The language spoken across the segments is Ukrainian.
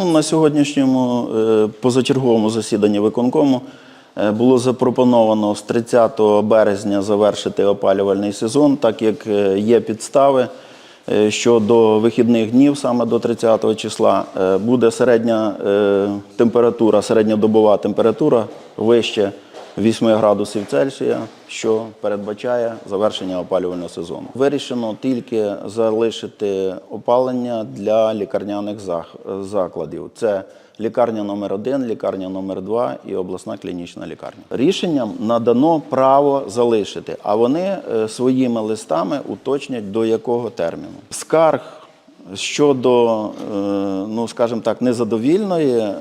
Ну, на сьогоднішньому е, позачерговому засіданні виконкому е, було запропоновано з 30 березня завершити опалювальний сезон, так як е, є підстави, що до вихідних днів, саме до 30 числа, буде середня температура, середньодобова температура вище 8 градусів Цельсія, що передбачає завершення опалювального сезону. Вирішено тільки залишити опалення для лікарняних закладів. Це лікарня номер 1 лікарня номер 2 і обласна клінічна лікарня. Рішенням надано право залишити, а вони е, своїми листами уточнять до якого терміну. Скарг Щодо, е, ну скажімо так, незадовільної е,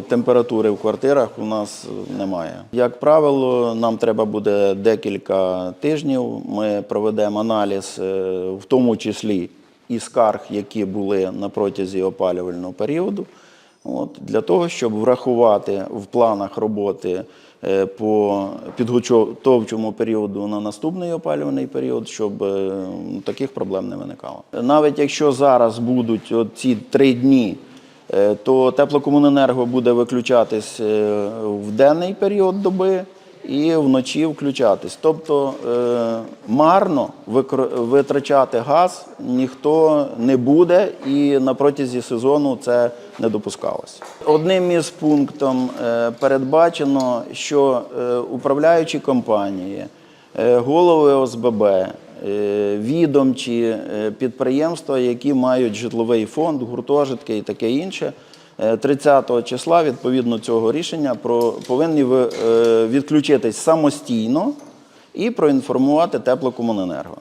температури в квартирах у нас немає. Як правило, нам треба буде декілька тижнів. Ми проведемо аналіз, е, в тому числі і скарг, які були на протязі опалювального періоду. От, для того, щоб врахувати в планах роботи е, по підготовчому періоду на наступний опалювальний період, щоб е, таких проблем не виникало. Навіть якщо зараз будуть ці три дні, е, то теплокомуненерго буде виключатись е, в денний період доби і вночі включатись. Тобто е, марно витрачати газ ніхто не буде, і на протязі сезону це не допускалося. Одним із пунктом е, передбачено, що е, управляючі компанії, е, голови ОСББ, е, відомчі е, підприємства, які мають житловий фонд, гуртожитки і таке інше. Е, 30 числа, відповідно цього рішення, про, повинні ви- е, відключитись самостійно і проінформувати теплокомуненерго.